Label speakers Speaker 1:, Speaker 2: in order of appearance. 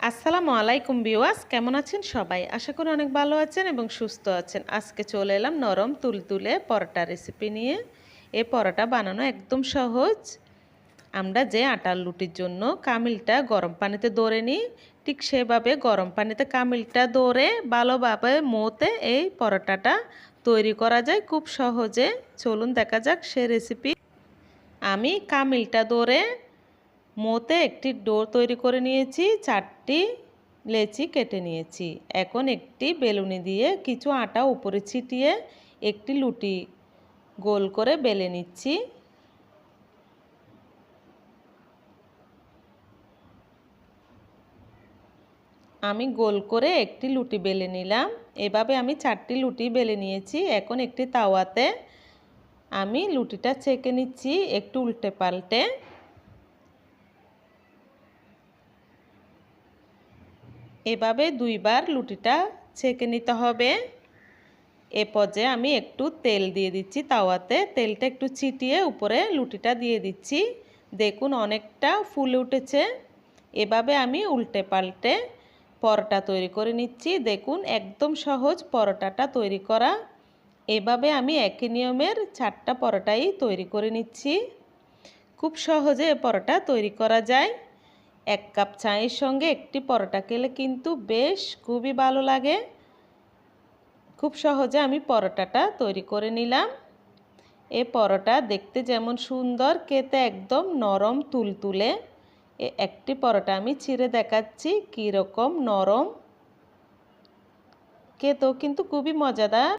Speaker 1: আসসালামু আলাইকুম বিওয়াস কেমন আছেন সবাই? আশা করি অনেক ভালো আছেন এবং সুস্থ আছেন। আজকে চলে এলাম নরম তুলতুলে পরোটা রেসিপি নিয়ে। এ পরোটা বানানো একদম সহজ। আমরা যে আটার লুটির জন্য কামিলটা গরম পানিতে দৌড়ে নিই, ঠিক সেভাবে গরম পানিতে কামিলটা দৌড়ে ভালোভাবে মোতে এই পরোটাটা তৈরি করা যায় খুব সহজে। চলুন দেখা যাক সে রেসিপি আমি কামিলটা দৌড়ে মোতে একটি ডোর তৈরি করে নিয়েছি, চারটি লেচি কেটে নিয়েছি। এখন একটি বেলুনি দিয়ে কিছু আটা উপরে ছিটিয়ে একটি লুটি গোল করে বেলে নিচ্ছি। আমি গোল করে একটি লুটি বেলে নিলাম। এভাবে আমি চারটি লুটি বেলে নিয়েছি। এখন একটি তাওয়াতে আমি লুটিটা ছেঁকে নিচ্ছি, একটু উল্টে পাল্টে। এভাবে দুইবার লুটিটা ছেঁকে নিতে হবে। এ পর্যায়ে আমি একটু তেল দিয়ে দিচ্ছি তাওয়াতে। তেলটা একটু ছিটিয়ে উপরে লুটিটা দিয়ে দিচ্ছি। দেখুন অনেকটা ফুলে উঠেছে। এভাবে আমি উল্টে পাল্টে পরোটা তৈরি করে নিচ্ছি। দেখুন একদম সহজ পরোটাটা তৈরি করা। এভাবে আমি একই নিয়মের চারটা পরোটাই তৈরি করে নিচ্ছি। খুব সহজে পরোটা তৈরি করা যায়। এক কাপ চায়ের সঙ্গে একটি পরোটা খেলে কিন্তু বেশ খুবই ভালো লাগে। খুব সহজে আমি পরোটাটা তৈরি করে নিলাম। এ পরোটা দেখতে যেমন সুন্দর, খেতে একদম নরম, তুলতুলে। এ একটি পরোটা আমি ছিঁড়ে দেখাচ্ছি কীরকম নরম। খেতেও কিন্তু খুবই মজাদার।